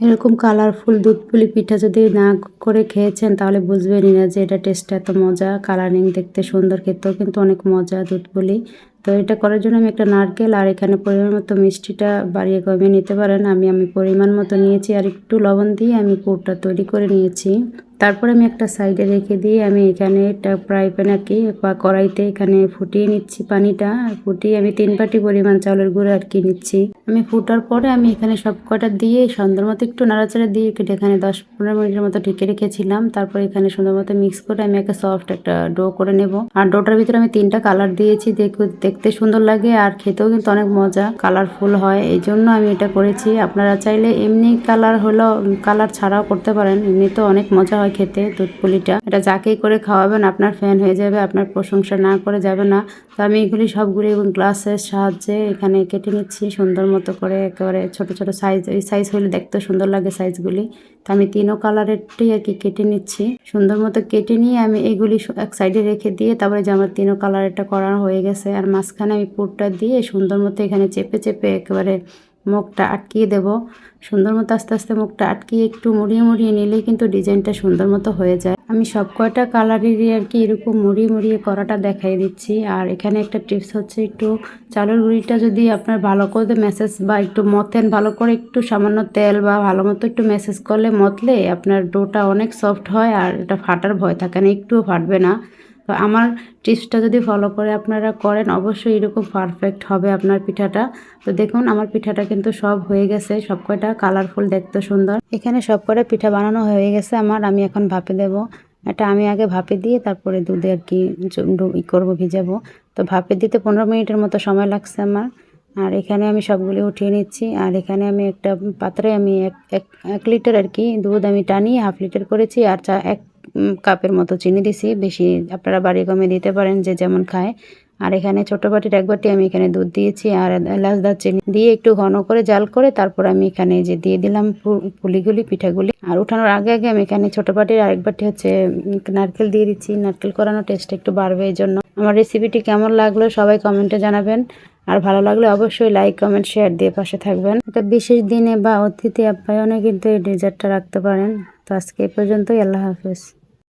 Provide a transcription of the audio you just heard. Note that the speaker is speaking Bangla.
এরকম কালারফুল দুধপুলি পিঠা যদি না করে খেয়েছেন, তাহলে বুঝবেনই না যে এটা টেস্টটা এত মজা। কালারিং দেখতে সুন্দর, খেতেও কিন্তু অনেক মজা দুধপুলি। তো এটা করার জন্য আমি একটা নারকেল আর এখানে পরিমাণ মতো মিষ্টিটা বাড়িয়ে কমিয়ে নিতে পারেন। আমি আমি পরিমাণ মতো নিয়েছি আর একটু লবণ দিয়ে আমি পুরটা তৈরি করে নিয়েছি। তারপর আমি একটা সাইডে রেখে দিয়ে আমি এখানে একটা ফ্রাই প্যান আর বা কড়াইতে এখানে ফুটিয়ে নিচ্ছি পানিটা। ফুটিয়ে আমি তিন বাটি পরিমাণ চাউলের গুঁড়ো আর কি নিচ্ছি। আমি ফুটার পরে আমি এখানে সব কটা দিয়ে সুন্দর মতো একটু নাড়াচাড়া দিয়ে কেটে এখানে দশ পনেরো মিনিটের মতো ঢেকে রেখেছিলাম। তারপর এখানে সুন্দর মতো মিক্স করে আমি একটা সফট একটা ডো করে নেব। আর ডোটার ভিতরে আমি তিনটা কালার দিয়েছি দেখতে সুন্দর লাগে আর খেতেও কিন্তু অনেক মজা, কালারফুল হয়। এই জন্য আমি এটা করেছি। আপনারা চাইলে এমনি কালার হলো কালার ছাড়াও করতে পারেন। এমনিতে অনেক মজা হয় খেতে, দুধ পুলিটা। এটা যাকেই করে খাওয়াবেন, আপনার ফ্যান হয়ে যাবে, আপনার প্রশংসা না করে যাবে না। তো আমি এগুলি সবগুলি এবং গ্লাসের সাহায্যে এখানে কেটে নিচ্ছি, সুন্দর মতো করে একেবারে ছোট ছোট সাইজ এই সাইজ হলে দেখতে সুন্দর লাগে সাইজগুলি তো আমি তিনও কালারেরটাই আর কি কেটে নিচ্ছি। সুন্দর মতো কেটে নিয়ে আমি এগুলি এক সাইডে রেখে দিয়ে তারপরে যে আমার তিনও কালারেরটা করা হয়ে গেছে, আর মাঝখানে আমি পুরটা দিয়ে সুন্দর মতো এখানে চেপে চেপে একেবারে মুখটা আটকিয়ে দেব। সুন্দর মতো আস্তে আস্তে মুখটা আটকিয়ে একটু মুড়িয়ে মুড়িয়ে নিলেই কিন্তু ডিজাইনটা সুন্দর মতো হয়ে যায়। আমি সব কয়টা কালারেরই আর কি এরকম মুড়িয়ে মুড়িয়ে করাটা দেখাই দিচ্ছি। আর এখানে একটা টিপস হচ্ছে একটু চালের গুঁড়িটা যদি আপনার ভালো করে মেসেজ বা একটু মতেন ভালো করে একটু সামান্য তেল বা ভালো মতো একটু মেসেজ করলে মতলে আপনার ডোটা অনেক সফট হয় আর এটা ফাটার ভয় থাকে না, একটুও ফাটবে না। তো আমার টিপসটা যদি ফলো করে আপনারা করেন, অবশ্যই এরকম পারফেক্ট হবে আপনার পিঠাটা। তো দেখুন, আমার পিঠাটা কিন্তু সব হয়ে গেছে, সব কয়টা কালারফুল দেখতে সুন্দর। এখানে সব কটা পিঠা বানানো হয়ে গেছে আমার, আমি এখন ভাপে দেব। এটা আমি আগে ভাপে দিয়ে তারপরে দুধে আর কি ই করব, ভিজাবো। তো ভাপে দিতে পনেরো মিনিটের মতো সময় লাগছে আমার। আর এখানে আমি সবগুলি উঠিয়ে নিচ্ছি। আর এখানে আমি একটা পাত্রে আমি এক এক লিটার আর কি দুধ আমি টানিয়ে হাফ লিটার করেছি। আর চা এক কাপের মতো চিনি দিছি। বেশি আপনারা বাড়ি কমে দিতে পারেন যে যেমন খায়। আর এখানে ছোটো বাটির এক বাটি আমি এখানে দুধ দিয়েছি আর এলাচ চিনি দিয়ে একটু ঘন করে জাল করে তারপর আমি এখানে যে দিয়ে দিলাম পুলিগুলি, পিঠাগুলি। আর উঠানোর আগে আগে আমি এখানে ছোটো বাটির আরেক বাটি হচ্ছে নারকেল দিয়ে দিচ্ছি। নারকেল করানো টেস্ট একটু বাড়বে এই জন্য আমার রেসিপিটি কেমন লাগল সবাই কমেন্টে জানাবেন। আর ভালো লাগলে অবশ্যই লাইক কমেন্ট শেয়ার দিয়ে পাশে থাকবেন। এটা বিশেষ দিনে বা অতিথি আপ্যায়নে কিন্তু এই ডেজার্টটা রাখতে পারেন। তো আজকে এই পর্যন্তই। আল্লাহ হাফেজ।